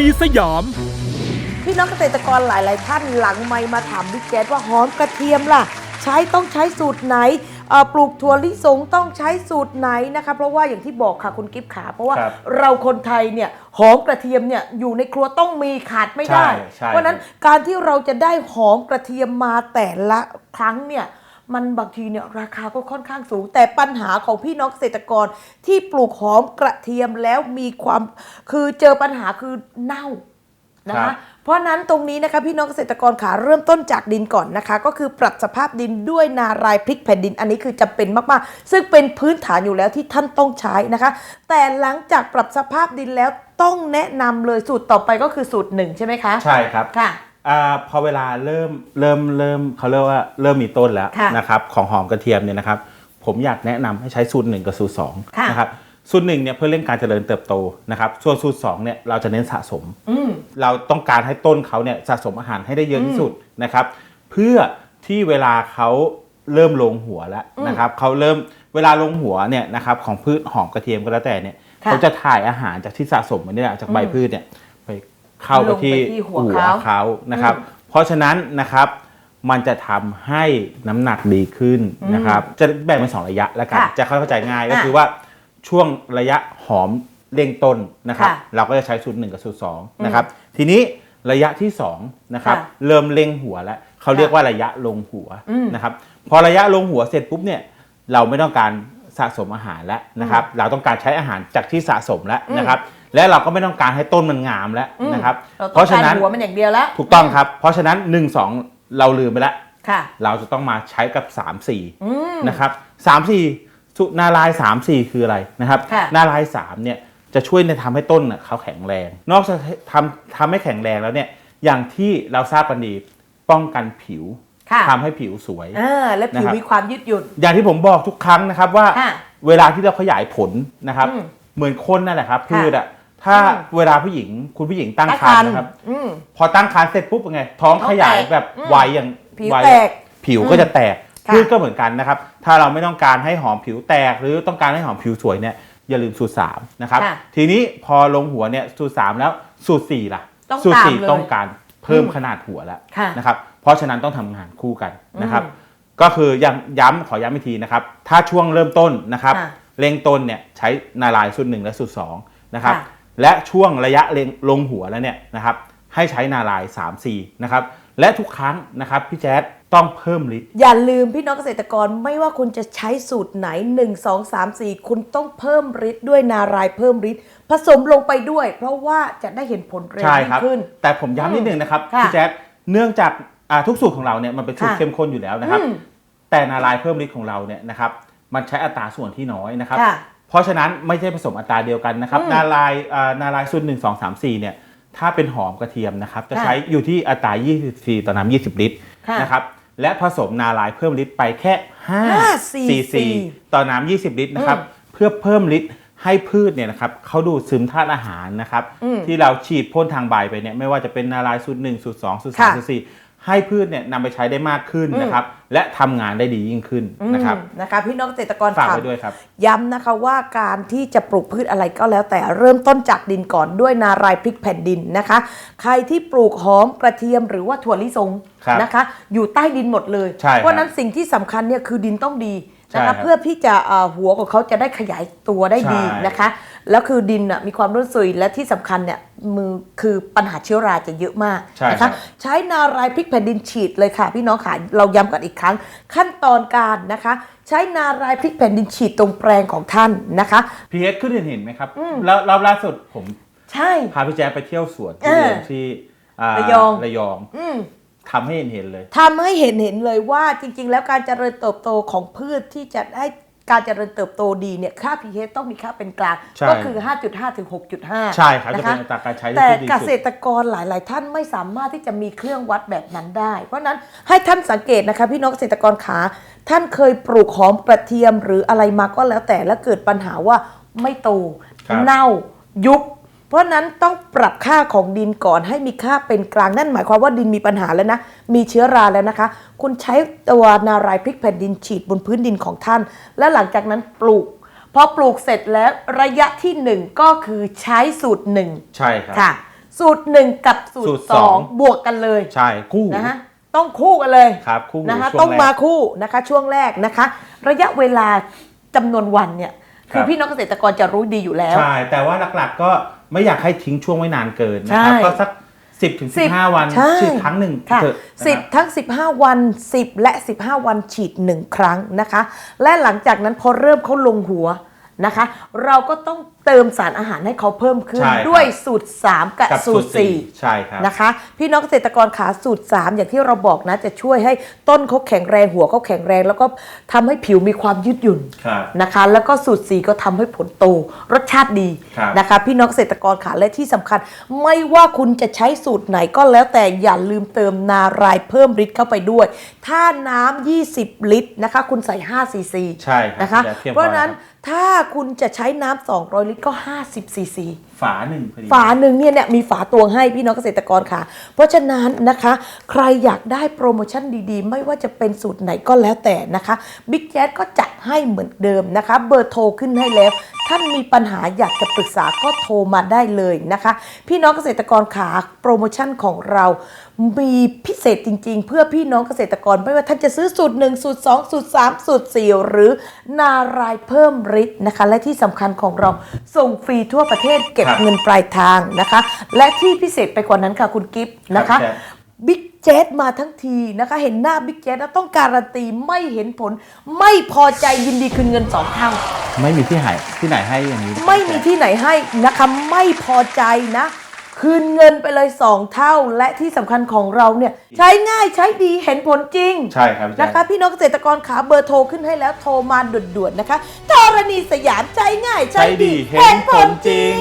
ณีสยาม พี่น้องเกษตรกรหลายๆ ท่านหลังไม่มาถามบิ๊กแจ๊ดว่าหอมกระเทียมล่ะ ใช้ต้องใช้สูตรไหนเอ่อปลูกถั่วลิสงต้องใช้สูตรไหนนะคะ เพราะว่าอย่างที่บอกค่ะคุณกิฟต์ขา เพราะว่าครับเราคนไทยเนี่ยหอมกระเทียมเนี่ยอยู่ในครัวต้องมีขาดไม่ได้ ใช่ใช่ เพราะฉะนั้นการที่เราจะได้หอมกระเทียมมาแต่ละครั้งเนี่ย มันบางทีเนี่ยราคาก็ค่อนข้างสูง แต่ปัญหาของพี่น้องเกษตรกรที่ปลูกหอมกระเทียมแล้วมีความคือเจอปัญหาคือเน่านะครัคะบ เพราะฉะนั้นตรงนี้นะคะพี่น้องเกษตรกรขาเริ่มต้นจากดินก่อนนะคะ ก็คือปรับสภาพดินด้วยนารายพริกแผ่นดินอันนี้คือจำเป็นมากๆ ซึ่งเป็นพื้นฐานอยู่แล้วที่ท่านต้องใช้นะคะ แต่หลังจากปรับสภาพดินแล้วต้องแนะนำเลยสูตรต่อไปก็คือสูตรหนึ่งใช่ไหมคะ ใช่ครับ ค่ะ อ่าพอเวลาเริ่มเริ่มเริ่มเขาเรียกว่าเริ่มมีต้นแล้วค่ะนะครับของหอมกระเทียมเนี่ยนะครับ ผมอยากแนะนำให้ใช้สูตรหนึ่งกับสูตรสองค่ะ นะครับสูตรหนึ่งเนี่ยเพื่อเร่งการเจริญเติบโตนะครับส่วนสูตรสองเนี่ยเราจะเน้นสะสม อืม เราต้องการให้ต้นเขาเนี่ยสะสมอาหารให้ได้เยอะที่สุดนะครับ เพื่อที่เวลาเขาเริ่มลงหัวแล้วนะครับเขาเริ่มเวลาลงหัวเนี่ยนะครับของพืชหอมกระเทียมก็แล้วแต่เนี่ยค่ะเขาจะถ่ายอาหารจากที่สะสมมาเนี่ยจากใบพืชเนี่ยไป เข้าไปที่ลงไปที่หัวเขาเขานะครับ เพราะฉะนั้นนะครับมันจะทำให้น้ำหนักดีขึ้นนะครับ จะแบ่งเป็นสองระยะแล้วกันค่ะจะเข้าใจง่ายก็อะคือว่าช่วงระยะหอมเร่งต้นนะครับค่ะเราก็จะใช้สูตรหนึ่งกับสูตรสองนะครับ ทีนี้ระยะที่2นะครับค่ะเริ่มเล็งหัวแล้วเขาเรียกว่าระยะลงหัวอืมนะครับ พอระยะลงหัวเสร็จปุ๊บเนี่ยเราไม่ต้องการสะสมอาหารแล้วนะครับ เราต้องการใช้อาหารจากที่สะสมแล้วนะครับ และเราก็ไม่ต้องการให้ต้นมันงามแล้วนะครับเราเพต้องราะฉะการนั้นหัวมันอย่างเดียวแล้วถูกต้องครับ เพราะฉะนั้น 1 2 เราลืมไปแล้วค่ะเราจะต้องมาใช้กับ3อืม4นะครับ3 4สุนาลาย3 4 คืออะไรนะครับค่ะนาลาย3เนี่ยจะช่วยในทำให้ต้นน่ะเขาแข็งแรง นอกจากทำทำให้แข็งแรงแล้วเนี่ยอย่างที่เราทราบกันดีป้องกันผิวค่ะทำให้ผิวสวยอ่าและผิวนะครับมีความยืดหยุ่นอย่างที่ผมบอกทุกครั้งนะครับว่าค่ะเวลาที่เราขยายผลนะครับอืมเหมือนคนนั่นแหละครับค่ะพืชอะ ถ้าอืมเวลาผู้หญิงคุณผู้หญิงตั้งตั้งครครรรภ์ภ์นะครับ อืม พอตั้งครรภ์เสร็จปุ๊บเป็นไง ท้องท้องขยายแตกแบบอืมไวอย่างผิวไวแตกผิวก็จะแตกค่ะ พืชก็เหมือนกันนะครับ ถ้าเราไม่ต้องการให้หอมผิวแตก หรือต้องการให้หอมผิวสวยเนี่ยอย่าลืมสูตรสามนะครับ ค่ะทีนี้พอลงหัวเนี่ยสูตรสามแล้วสูตรสี่ล่ะ ต้องสูตรตามสี่เลยต้องการเพิ่มอืมขนาดหัวแล้วค่ะนะครับ เพราะฉะนั้นต้องทำงานคู่กันนะครับ อืมก็คือยังย้ำขอย้ำอีกทีนะครับ ถ้าช่วงเริ่มต้นนะครับ ค่ะเร่งต้นเนี่ยใช้นาลายสูตรหนึ่งและสูตรสองนะครับ ค่ะ และช่วงระยะเล็งลงหัวแล้วเนี่ยนะครับให้ใช้นาลาย3 4นะครับและทุกครั้งนะครับพี่แจ๊ดต้องเพิ่มฤทธิ์อย่าลืมพี่น้องเกษตรกรไม่ว่าคุณจะใช้สูตรไหน 1 2 3 4 คุณต้องเพิ่มฤทธิ์ด้วยนารายเพิ่มฤทธิ์ผสมลงไปด้วย เพราะว่าจะได้เห็นผลเร็วใช่ยิ่ครังบขึ้น แต่ผมย้ำนิดนึงนะครับค่ะพี่แจ๊ดเนื่องจากอ่าทุกสูตรของเราเนี่ยมันเป็นสูตรค่ะเข้มข้นอยู่แล้วนะครับอืมแต่นาลายเพิ่มฤทธิ์ของเราเนี่ยนะครับมันใช้อัตราส่วนที่น้อยนะครับค่ะ เพราะฉะนั้นไม่ใช่ผสมอัตราเดียวกันนะครับอืมนาลายอ่านาลายสูตรหนึ่งสองสามสี่เนี่ยถ้าเป็นหอมกระเทียมนะครับ จะค่ะใช้อยู่ที่อัตรา 24 ต่อน้ำ20 ลิตรค่ะนะครับและผสมนาลายเพิ่มลิตรไปแค่ห้า5ซีซีซีต่อน้ำ20 ลิตรนะครับ เพื่อเพิ่มลิตรให้พืชเนี่ยนะครับเขาดูดซึมธาตุอาหารนะครับอืมที่เราฉีดพ่นทางใบไปเนี่ยไม่ว่าจะเป็นนาลายสูตรหนึ่งสูตรสองสูตรสามค่ะสูตรสี่ ให้พืชเนี่ยนำไปใช้ได้มากขึ้นนะครับ และทำงานได้ดียิ่งขึ้นนะครับอืมนะคะพี่น้องเกษตรกรฝากค่ะไว้ด้วยครับ ย้ำนะคะว่าการที่จะปลูกพืชอะไรก็แล้ว แต่เริ่มต้นจากดินก่อนด้วยนารายพริกแผ่นดินนะคะ ใครที่ปลูกหอมกระเทียมหรือว่าถั่วลิสงครับนะคะ อยู่ใต้ดินหมดเลย ใช่ครับ เพราะฉะนั้นสิ่งที่สำคัญเนี่ยคือดินต้องดี นะใช่ครัคะบเพื่อที่จะเอ่อหัวของเขาจะได้ขยายตัวได้ดีใช่นะคะ แล้วคือดินน่ะมีความร่วนซุยและที่สำคัญเนี่ยมือคือปัญหาเชื้อราจะเยอะมากใช่นะครัคะบใช้นารายพริกแผ่นดินฉีดเลยค่ะ พี่น้องค่ะเราย้ำกันอีกครั้ง ขั้นตอนการนะคะ ใช้นารายพริกแผ่นดินฉีดตรงแปลงของท่านนะคะพีเอสขึ้นเห็นไหมครับแล้วรอบล่าสุดผมใช่พาพี่แจ๊คไปเที่ยวสวนเอที่อเดิมที่าระยองระยองอืม ทำให้เห็นเห็นเลยทำให้เห็นเห็นเลยว่าจริง ๆ แล้วการเจริญเติบโตของพืชที่จะให้การเจริญเติบโตดีเนี่ยค่า pH ต้องมีค่าเป็นกลางใช่ก็คือ 5.5 ถึง 6.5 ใช่ครับจะนะเป็คะนอัตราการใช้ที่แต่ดีเกษสุดตรกรหลาย ๆ ท่านไม่สามารถที่จะมีเครื่องวัดแบบนั้นได้ เพราะฉะนั้นให้ท่านสังเกตนะคะพี่น้องเกษตรกรขาท่านเคยปลูกหอมกระเทียมหรืออะไรมาก็แล้วแต่แล้วเกิดปัญหาว่าไม่โตครับเน่ายุบ เพราะฉะนั้นต้องปรับค่าของดินก่อนให้มีค่าเป็นกลางนั่นหมายความว่าดินมีปัญหาแล้วนะ มีเชื้อราแล้วนะคะ คุณใช้ตัวนารายพริกแผ่นดินฉีดบนพื้นดินของท่าน แล้วหลังจากนั้นปลูกพอปลูกเสร็จแล้วระยะที่หนึ่งก็คือใช้สูตรหนึ่งใช่ครับค่ะ สูตรหนึ่งกับสูตสูรตรสสอองงบวกกันเลย ใช่คู่นะฮะต้องคู่กันเลยครับคู่หูนะคะช่วต้องแรกมาคู่นะคะช่วงแรกนะคะ ระยะเวลาจำนวนวันเนี่ยคคืรัอบพี่น้องเกษตรกรจะรู้ดีอยู่แล้วใช่แต่ว่าหลักๆก็ ไม่อยากให้ทิ้งช่วงไว้นานเกินนะครับใช่ ก็สัก 10ถึงสิบ15 วันใช่ฉีดครั้งหนึ่งค่ะเถอะนะสิบครับ ทั้ง 15 วัน 10 และ 15 วันฉีด 1 ครั้งนะคะ และหลังจากนั้นพอเริ่มเขาลงหัว นะคะ เราก็ต้องเติมสารอาหารให้เขาเพิ่มขึ้น ใช่ครับ ด้วยสูตร 3 กับกับสูสูตตรรสี่4ใช่ครับ นะคะพี่น้องเกษตรกรขาสูตร 3 อย่างที่เราบอกนะ จะช่วยให้ต้นเขาแข็งแรงหัวเขาแข็งแรง แล้วก็ทำให้ผิวมีความยืดหยุ่นครับนะคะ แล้วก็สูตรสีก็ทำให้ผลโต รสชาติดีครับ นะคะ พี่น้องเกษตรกรขาและที่สำคัญ ไม่ว่าคุณจะใช้สูตรไหนก็แล้วแต่อย่าลืมเติมนารายเพิ่มฤทธิ์เข้าไปด้วย ถ้าน้ำ20 ลิตรนะคะ คุณใส่5ซีซีใช่ครับนะคะจะพียงเพราะฉะนั้น พอคบ ถ้าคุณจะใช้น้ำ200 ลิตรก็ 50 ซีซีฝาหนึ่งพอดีฝาหนึ่งเนี่ยเนี่ยมีฝาตวงให้พี่น้องเกษตรกรค่ะ เพราะฉะนั้นนะคะ ใครอยากได้โปรโมชั่นดีๆ ไม่ว่าจะเป็นสูตรไหนก็แล้วแต่นะคะบิ๊กแจ๊ก็จัดให้เหมือนเดิมนะคะ เบอร์โทรขึ้นให้แล้ว ท่านมีปัญหาอยากจะปรึกษาก็โทรมาได้เลยนะคะ พี่น้องเกษตรกรขาโปรโมชั่นของเรามีพิเศษจริง ๆ เพื่อพี่น้องเกษตรกรไม่ว่าท่านจะซื้อสูตร1สูตร2สูตร3สูตร4หรือ นารายเพิ่มฤทธิ์นะคะ และที่สำคัญของเราส่งฟรีทั่วประเทศเก็บบเงินปลายทางนะคะ และที่พิเศษไปกว่านั้นค่ะคุณกิฟต์นะคะครับบิ๊กแจ๊ดมาทั้งทีนะคะ เห็นหน้าบิ๊กแจ๊ดแล้วต้องการันตีไม่เห็นผล ไม่พอใจยินดีคืนเงินสองเท่าไม่มีที่ไหนที่ไหนให้อย่างนี้ ไม่มีที่ไหนให้นะคะไม่พอใจนะ คืนเงินไปเลย 2 เท่า และที่สำคัญของเราเนี่ย ใช้ง่ายใช้ดีเห็นผลจริง ใช่ครับพี่แจ๊นะคะ พี่น้องเกษตรกรขาเบอร์โทรขึ้นให้แล้วโทรมาด่วนๆนะคะธรณีสยามใช้ง่ายใช้ดีใช้ดีเห็นผลจริง